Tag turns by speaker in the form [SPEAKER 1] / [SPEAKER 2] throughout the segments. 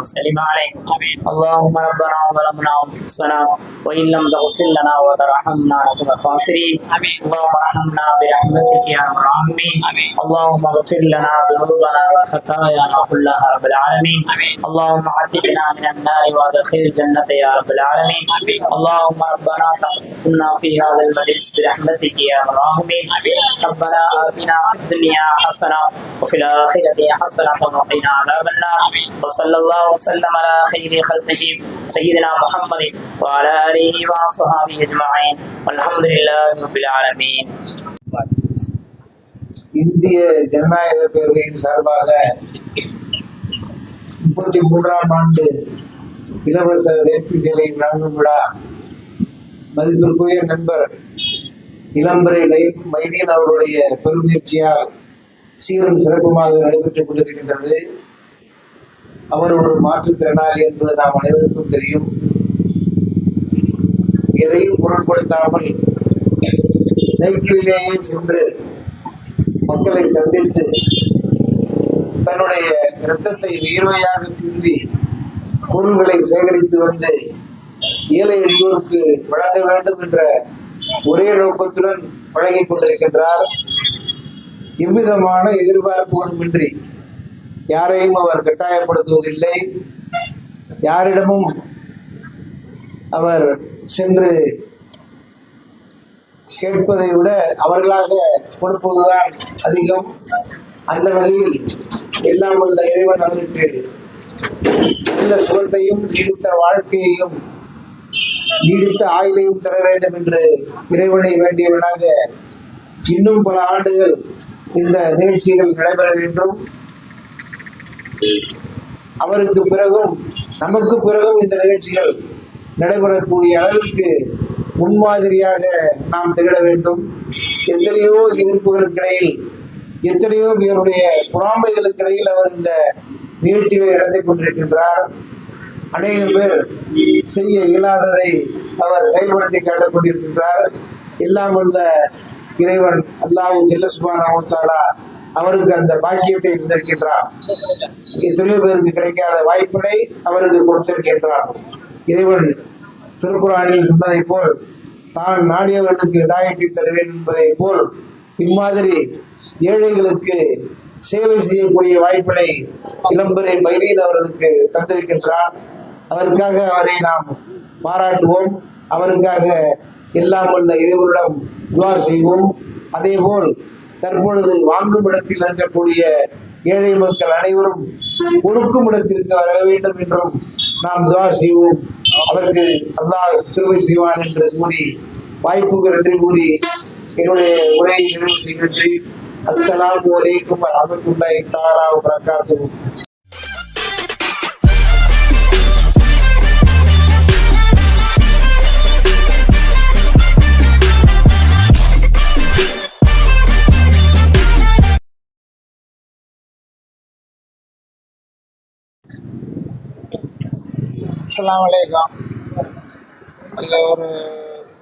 [SPEAKER 1] وسلم عليكم. اللهم ربنا ظلمنا أنفسنا وإن لم تغفر لنا وترحمنا لكن خاسرين. اللهم ارحمنا برحمتك يا أرحم الراحمين. اللهم اغفر لنا ذنوبنا وخطايانا كلها رب العالمين. اللهم عتقنا من النار وادخل الجنة يا رب العالمين. اللهم ربنا تقبلنا في هذا المجلس برحمتك يا أرحم الراحمين. ربنا آتنا في الدنيا حسنة وفي الآخرة حسنة وقنا عذاب النار. وصلى الله وسلم على خير خلقه سيدنا محمد وعلى اله واصحابه اجمعين والحمد لله رب العالمين
[SPEAKER 2] இந்திய ஜனநாயக பேரவையின் சார்பாக முப்பத்தி மூன்றாம் ஆண்டு இலவச வேஷ்டி சேலை வழங்கும் விழா மதிப்பிற்குரிய நண்பர் இளம்பரை லை- மைதீன் அவருடைய பெருமுயற்சியால் சீரும் சிறப்புமாக நடைபெற்றுக் கொண்டிருக்கின்றது அவர் ஒரு மாற்றுத்திறனாளி என்பது நாம் அனைவருக்கும் தெரியும். எதையும் பொருட்படுத்தாமல் சைக்கிளிலேயே சென்று மக்களை சந்தித்து தன்னுடைய இரத்தத்தை வியர்வையாக சிந்தி பொருள்களை சேகரித்து வந்து ஏழை எளியோருக்கு வழங்க வேண்டும் என்ற ஒரே நோக்கத்துடன் வழங்கிக் கொண்டிருக்கின்றார். எவ்விதமான எதிர்பார்ப்புகளுமின்றி யாரையும் அவர் கட்டாயப்படுத்துவதில்லை. யாரிடமும் அவர் சென்று கேட்பதை விட அவர்களாக கொடுப்பதுதான் அதிகம். அந்த வகையில் எல்லாம் உள்ள இறைவன் அவருக்கு நல்ல சுகத்தையும் நீடித்த வாழ்க்கையையும் நீடித்த ஆயுளையும் தர வேண்டும் என்று இறைவனை வேண்டியவனாக இன்னும் பல ஆண்டுகள் இந்த நிகழ்ச்சிகள் நடைபெற வேண்டும். அவருக்கு பிறகும் நமக்கு பிறகும் இந்த நிகழ்ச்சிகள் நடைபெறக்கூடிய அளவிற்கு முன்மாதிரியாக நாம் திகழ வேண்டும். எத்தனையோ எதிர்ப்புகளுக்கிடையில் எத்தனையோ பேருடைய புறாமைகளுக்கிடையில் அவர் இந்த நிகழ்ச்சிகளை நடத்தி கொண்டிருக்கின்றார். அநேகம் பேர் செய்ய இயலாததை அவர் செயல்படுத்தி காட்டிக் கொண்டிருக்கின்றார். எல்லாம் வல்ல இறைவன் அல்லாஹ் ஜெல்லசுபான தாலா அவருக்கு அந்த பாக்கியத்தை தந்திருக்கின்றார். எத்தனையோ பேருக்கு கிடைக்காத வாய்ப்பினை அவருக்கு கொடுத்திருக்கின்றார். இறைவன் திருக்குறானில் சொன்னதை போல் தான் நாடியவர்களுக்கு இதாயத்தை தருவேன் என்பதைப் போல் இம்மாதிரி ஏழைகளுக்கு சேவை செய்யக்கூடிய வாய்ப்பினை இளம்பரை மைதீன் அவர்களுக்கு தந்திருக்கின்றார். அதற்காக அவரை நாம் பாராட்டுவோம். அவருக்காக எல்லாம் உள்ள இறைவனிடம் துவா செய்வோம். அதேபோல் தற்பொழுது வாங்கும் இடத்தில் இருக்கக்கூடிய ஏழை மக்கள் அனைவரும் கொடுக்கும் இடத்திற்கு வர வேண்டும் என்றும் நாம் துவா செய்வோம். அதற்கு அல்லாஹ் கிருபை செய்வான் என்று கூறி வாய்ப்புக்கு நன்றி கூறி என்னுடைய உரையை நிறைவு செய்கின்றேன். அஸ்லாம் அலைக்கும் வரஹ்மத்துல்லாஹி தஆலா வ
[SPEAKER 3] அஸ்லாம் வலைக்கம் அந்த ஒரு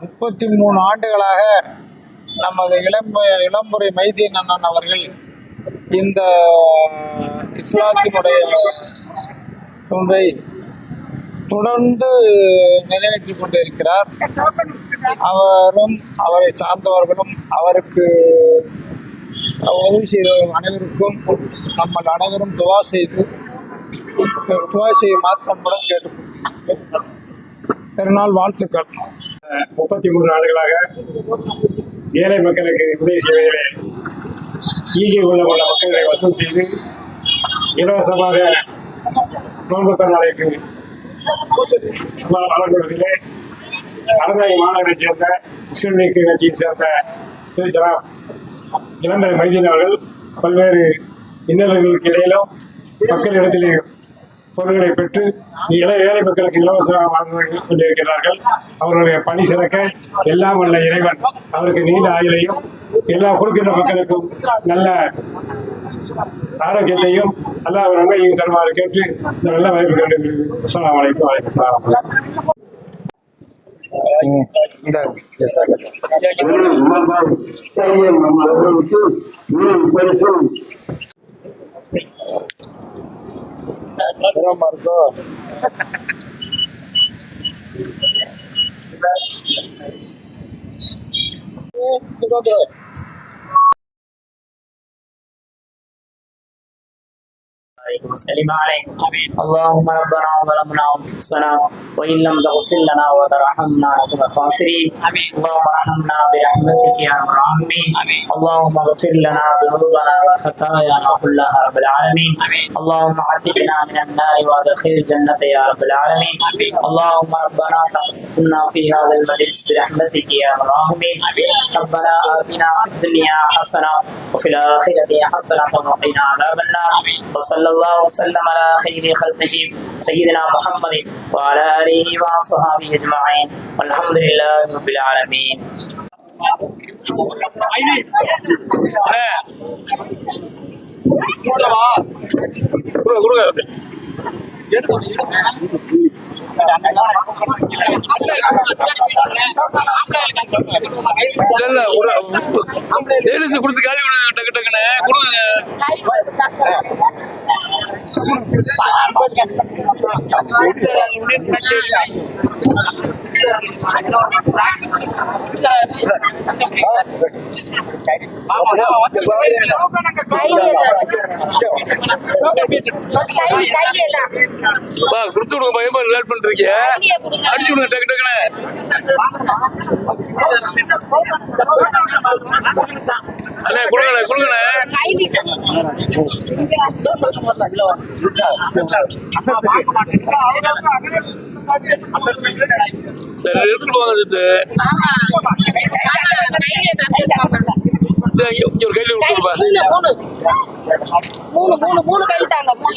[SPEAKER 3] முப்பத்தி மூணு ஆண்டுகளாக நமது இளம் இளம்புரை மைதீன் அண்ணன் அவர்கள் இந்த இஸ்லாத்தினுடைய ஒன்றை தொடர்ந்து நிறைவேற்றி கொண்டிருக்கிறார். அவரும் அவரை சார்ந்தவர்களும் அவருக்கு உதவி செய்தவர்கள் அனைவருக்கும் நம்ம அனைவரும் துவா செய்து துவா செய்ய மாத்திரமுடன் கேட்டுக்கொள்கிறேன் பெருநாள் வாழ்த்துக்கள்.
[SPEAKER 4] முப்பத்தி மூன்று ஆண்டுகளாக ஏழை மக்களுக்கு உதவி செய்வதிலே ஈகை உள்ள உள்ள மக்களை வசூல் செய்து இலவசமாக நோன்பு பெருநாளைக்கு வழங்குவதிலே அறந்தாய் மாநகரைச் சேர்ந்த முஸ்லீம் லீக் கட்சியை சேர்ந்த திரு ஜனாப் இளம்பரை மைதீன் அவர்கள் பல்வேறு இன்னல்களுக்கு இடையிலும் மக்களிடத்திலேயும் பொருள்களை பெற்று இளைய ஏழை மக்களுக்கு இலவசமாக வழங்கி கொண்டிருக்கிறார்கள். அவர்களுடைய பணி சிறக்க எல்லாம் வல்ல இறைவன் அவருக்கு நீண்ட ஆயுளையும் எல்லா கொடுக்கின்ற மக்களுக்கும் நல்ல ஆரோக்கியத்தையும் நல்ல ஒரு நன்மையும் தருமாறு கேட்டு இந்த நல்ல வாய்ப்பு கேட்டு அலைக்கும் வலைக்கும் சலாம்
[SPEAKER 5] நம்ம ਮੇਰਾ ਮਰਦਾ।
[SPEAKER 3] ਕਿਹਦਾ ਦਾ
[SPEAKER 1] عليكم وسلم عليكم. اللهم ربنا ظلمنا أنفسنا وإن لم تغفر لنا وترحمنا لكن خاسرين. اللهم ارحمنا برحمتك يا أرحم الراحمين. اللهم اغفر لنا ذنوبنا وخطايانا كلها رب العالمين. اللهم عتقنا من النار وادخل الجنة يا رب العالمين. اللهم ربنا تقبلنا في هذا المجلس برحمتك يا أرحم الراحمين. ربنا آتنا في الدنيا حسنة وفي الآخرة حسنة وقنا عذاب النار. وصلى الله وسلم على خير خلقه سيدنا محمد وعلى اله واصحابه اجمعين والحمد لله رب العالمين
[SPEAKER 6] இல்ல ஒரு லேடிஸ் கொடுத்து காலி விடுங்க டக்கு டக்குன்னு கொடுங்க வா கொடுத்து விடுங்க பயமா லேட் பண்றீங்க அடிச்சு விடுங்க டக்கு டக்குன்னு. அண்ணே கொடுங்கண்ணே கொடுங்கண்ணே சரி எடுத்துட்டு வாங்க சித்து ஒரு கையில கொடுத்துருப்பா
[SPEAKER 7] மூணு மூணு மூணு கை தாங்க மூணு